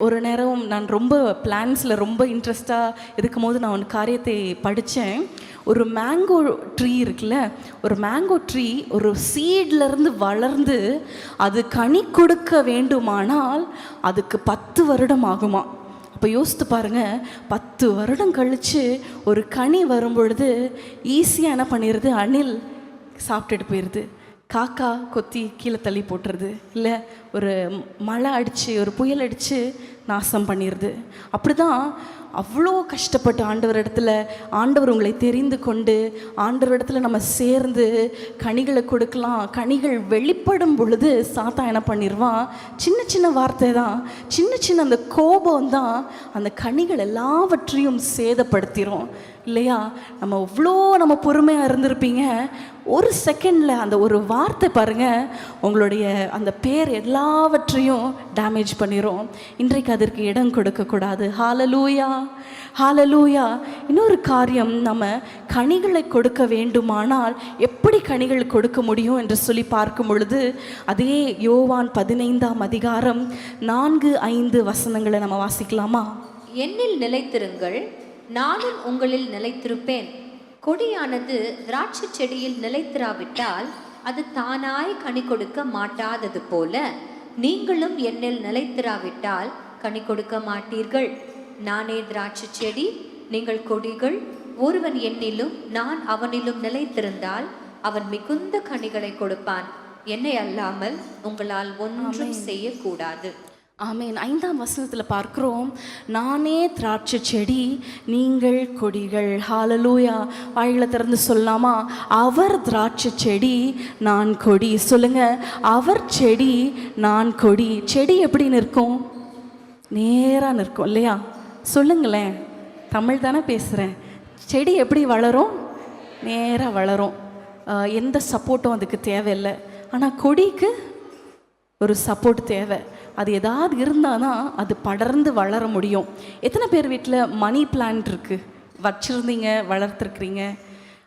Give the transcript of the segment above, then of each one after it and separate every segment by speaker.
Speaker 1: ஒரு நேரம் நான் ரொம்ப பிளான்ஸில் ரொம்ப இன்ட்ரெஸ்டாக இருக்கும்போது நான் ஒரு காரியத்தை படித்தேன் ஒரு மேங்கோ ட்ரீ இருக்குல்ல ஒரு மேங்கோ ட்ரீ ஒரு சீட்லேருந்து வளர்ந்து அது கனி கொடுக்க வேண்டுமானால் அதுக்கு பத்து வருடம் ஆகுமா? அப்போ யோசித்து பாருங்க பத்து வருடம் கழித்து ஒரு கனி வரும் பொழுது ஈஸியாக என்ன பண்ணிடுது அணில் சாப்பிட்டுட்டு போயிடுது காக்கா கொத்தி கீழே தள்ளி போட்டுறது. இல்லை ஒரு மழை அடித்து ஒரு புயல் அடித்து நாசம் பண்ணிடுது அப்படி தான் அவ்வளோ கஷ்டப்பட்டு ஆண்டவர் இடத்துல ஆண்டவர் உங்களை தெரிந்து கொண்டு ஆண்டவர் இடத்துல நம்ம சேர்ந்து கனிகளை கொடுக்கலாம். கனிகள் வெளிப்படும் பொழுது சாத்தா என்ன பண்ணிடுவான் சின்ன சின்ன வார்த்தை தான் சின்ன சின்ன அந்த கோபம் தான் அந்த கனிகள் எல்லாவற்றையும் சேதப்படுத்திடும் இல்லையா? நம்ம அவ்வளோ நம்ம பொறுமையாக இருந்திருப்பீங்க. ஒரு செகண்டில் அந்த ஒரு வார்த்தை பாருங்கள் உங்களுடைய அந்த பேர் எல்லாவற்றையும் டேமேஜ் பண்ணிடும் இன்றைக்கு அதற்கு இடம் கொடுக்கக்கூடாது. ஹாலலூயா ஹாலலூயா இன்னொரு காரியம் நம்ம கனிகளை கொடுக்க வேண்டுமானால் எப்படி கனிகள் கொடுக்க முடியும் என்று சொல்லி பார்க்கும் பொழுது அதே யோவான் பதினைந்தாம் அதிகாரம் நான்கு ஐந்து வசனங்களை நம்ம வாசிக்கலாமா?
Speaker 2: என்னில் நிலைத்திருங்கள் நானும் உங்களில் நிலைத்திருப்பேன். கொடியானது திராட்சை செடியில் நிலைத்திராவிட்டால் அது தானாய் கனி கொடுக்க மாட்டாதது போல நீங்களும் என்னில் நிலைத்திராவிட்டால் கனி கொடுக்க மாட்டீர்கள். நானே திராட்சை செடி நீங்கள் கொடிகள் ஒருவன் என்னிலும் நான் அவனிலும் நிலைத்திருந்தால் அவன் மிகுந்த கனிகளை கொடுப்பான். என்னை அல்லாமல் உங்களால் ஒன்றும் செய்யக்கூடாது.
Speaker 1: ஆமேன். ஐந்தாம் வசனத்தில் பார்க்குறோம் நானே திராட்சை செடி நீங்கள் கொடிகள். ஹாலலூயா வாயில திறந்து சொல்லலாமா? அவர் திராட்சை செடி நான் கொடி. சொல்லுங்க அவர் செடி நான் கொடி. செடி எப்படி நிற்கும்? நேராக நிற்கும் இல்லையா? சொல்லுங்களேன். தமிழ் தானே பேசுகிறேன் செடி எப்படி வளரும்? நேராக வளரும். எந்த சப்போர்ட்டும் அதுக்கு தேவையில்லை. ஆனால் கொடிக்கு ஒரு சப்போர்ட் தேவை. அது ஏதாவது இருந்தால் தான் அது படர்ந்து வளர முடியும். எத்தனை பேர் வீட்டில் மணி பிளான்ட் இருக்குது வச்சுருந்தீங்க வளர்த்துருக்குறீங்க.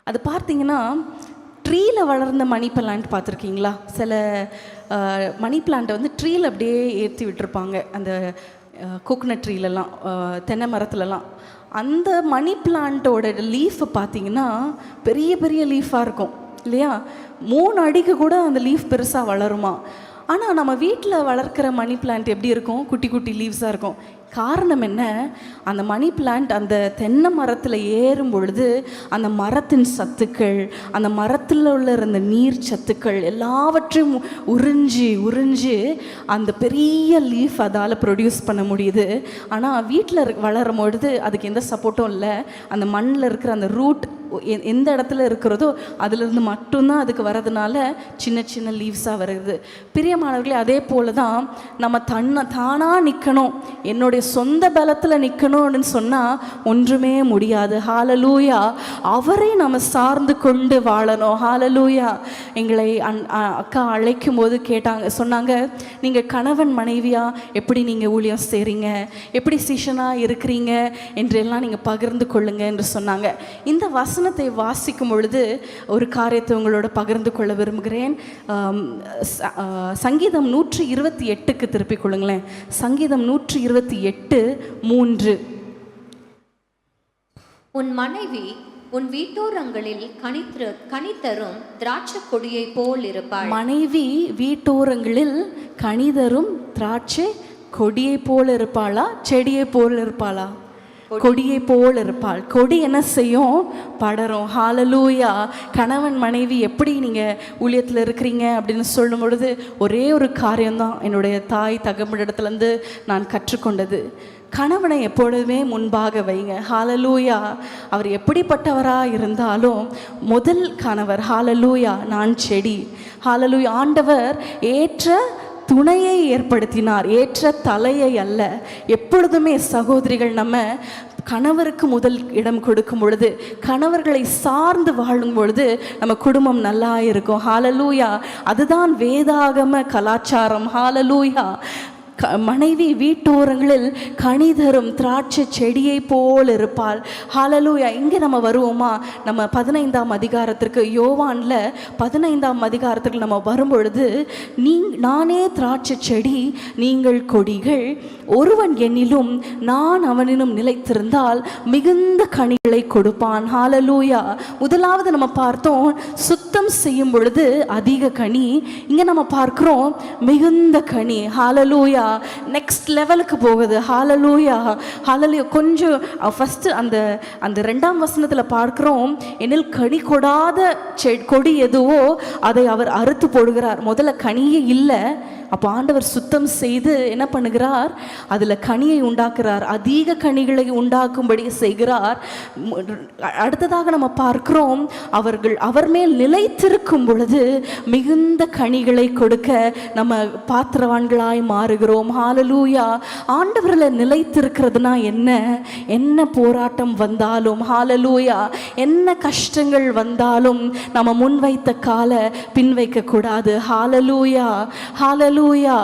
Speaker 1: அது பார்த்தீங்கன்னா ட்ரீயில் வளர்ந்த மணி பிளான்ட் பார்த்துருக்கீங்களா? சில மணி பிளான்ட்டை வந்து ட்ரீயில் அப்படியே ஏற்றி விட்டுருப்பாங்க. அந்த கோகனட் ட்ரீலலாம் தென்னை மரத்துலலாம். அந்த மணி பிளான்ட்டோட லீஃபை பார்த்தீங்கன்னா பெரிய பெரிய லீஃபாக இருக்கும் இல்லையா? மூணு அடிக்கு கூட அந்த லீஃப் பெருசாக வளருமா? ஆனால் நம்ம வீட்டில் வளர்க்குற மணி பிளான்ட் எப்படி இருக்கும்? குட்டி குட்டி லீவ்ஸாக இருக்கும். காரணம் என்ன? அந்த மணி பிளான்ட் அந்த தென்னை மரத்தில் ஏறும் பொழுது அந்த மரத்தின் சத்துக்கள் அந்த மரத்தில் உள்ள இருந்த நீர் சத்துக்கள் எல்லாவற்றையும் உறிஞ்சி உறிஞ்சி அந்த பெரிய லீஃப் அதால் ப்ரொடியூஸ் பண்ண முடியுது. ஆனால் வீட்டில் வளரும் பொழுது அதுக்கு எந்த சப்போர்ட்டும் இல்லை. அந்த மண்ணில் இருக்கிற அந்த ரூட் எந்த இடத்துல இருக்கிறதோ அதுலேருந்து மட்டும்தான் அதுக்கு வரதுனால சின்ன சின்ன லீவ்ஸாக வருது. பிரியமானவர்களே அதே போல தான் நம்ம தன்னை தானாக நிற்கணும் என்னுடைய சொந்த பலத்தில் நிற்கணும்னு சொன்னால் ஒன்றுமே முடியாது. ஹாலலூயா அவரை நம்ம சார்ந்து கொண்டு வாழணும். ஹாலலூயா எங்களை அன் அக்கா அழைக்கும் போது கேட்டாங்க சொன்னாங்க நீங்கள் கணவன் மனைவியாக எப்படி நீங்கள் ஊழியம் செய்கிறீங்க எப்படி சீஷனாக இருக்கிறீங்க? என்றெல்லாம் நீங்கள் பகிர்ந்து கொள்ளுங்க என்று சொன்னாங்க. இந்த வசனத்தை வாசிக்கும் பொழுது ஒரு காரியத்தை உங்களோட பகிர்ந்து கொள்ள விரும்புகிறேன். சங்கீதம் நூற்றி இருபத்தி எட்டுக்கு திருப்பிக் கொள்ளுங்களேன். சங்கீதம் நூற்றி இருபத்தி எட்டு மூன்று.
Speaker 2: உன் மனைவி உன் வீட்டோரங்களில் கனித்திரு கனித்தரும் திராட்சை கொடியை போல் இருப்பாள்.
Speaker 1: மனைவி வீட்டோரங்களில் கனிதரும் திராட்சை கொடியை போல இருப்பாளா செடியை போல இருப்பாளா? கொடியை போல் இருப்பாள். கொடி என்ன செய்யும்? படரும். ஹாலலூயா கணவன் மனைவி எப்படி நீங்கள் ஊழியத்தில் இருக்கிறீங்க அப்படின்னு சொல்லும் பொழுது ஒரே ஒரு காரியம்தான் என்னுடைய தாய் தகவலிடத்துலேருந்து நான் கற்றுக்கொண்டது. கணவனை எப்பொழுதுமே முன்பாக வைங்க. ஹாலலூயா அவர் எப்படிப்பட்டவராக இருந்தாலும் முதல் கணவர். ஹாலலூயா நான் செடி. ஹாலலூயா ஆண்டவர் ஏற்ற துணையை ஏற்படுத்தினார். ஏற்ற தலையை அல்ல. எப்பொழுதுமே சகோதரிகள் நம்ம கணவருக்கு முதல் இடம் கொடுக்கும் பொழுது கணவர்களை சார்ந்து வாழும் பொழுது நம்ம குடும்பம் நல்லா இருக்கும். ஹாலலூயா அதுதான் வேதாகம கலாச்சாரம். ஹாலலூயா மனைவி வீட்டோரங்களில் கனி தரும் திராட்சை செடியை போல் இருப்பாள். ஹாலலூயா இங்கே நம்ம வருவோமா? நம்ம பதினைந்தாம் அதிகாரத்திற்கு யோவானில் பதினைந்தாம் அதிகாரத்துக்கு நம்ம வரும்பொழுது நீ நானே திராட்சை செடி நீங்கள் கொடிகள் ஒருவன் என்னிலும் நான் அவனிலும் நிலைத்திருந்தால் மிகுந்த கனிகளை கொடுப்பான். ஹாலலூயா முதலாவது நம்ம பார்த்தோம் சுத்தம் செய்யும் பொழுது அதிக கனி. இங்கே நம்ம பார்க்குறோம் மிகுந்த கனி. ஹாலலூயா நெக்ஸ்ட் லெவலுக்கு போகுது. ஹாலலூயா ஹாலலூயா கொஞ்சம் ஃபஸ்ட்டு அந்த அந்த ரெண்டாம் வசனத்தில் பார்க்குறோம். எனில் கனி கொடாத செ கொடி எதுவோ அதை அவர் அறுத்து போடுகிறார். முதல்ல கனியே இல்லை. அப்போ ஆண்டவர் சுத்தம் செய்து என்ன பண்ணுகிறார்? அதில் கனியை உண்டாக்குறார். அதிக கனிகளை உண்டாக்கும்படி செய்கிறார். அடுத்ததாக நம்ம பார்க்கிறோம் அவர்கள் அவர் மேல் நிலைத்திருக்கும் பொழுது மிகுந்த கனிகளை கொடுக்க நம்ம பாத்திரவான்களாய் மாறுகிறோம். ஹாலலூயா ஆண்டவரில் நிலைத்திருக்கிறதுனா என்ன? என்ன போராட்டம் வந்தாலும் ஹாலலூயா என்ன கஷ்டங்கள் வந்தாலும் நம்ம முன்வைத்த காலை பின் வைக்க கூடாது ஹாலலூயா ஹாலலூயா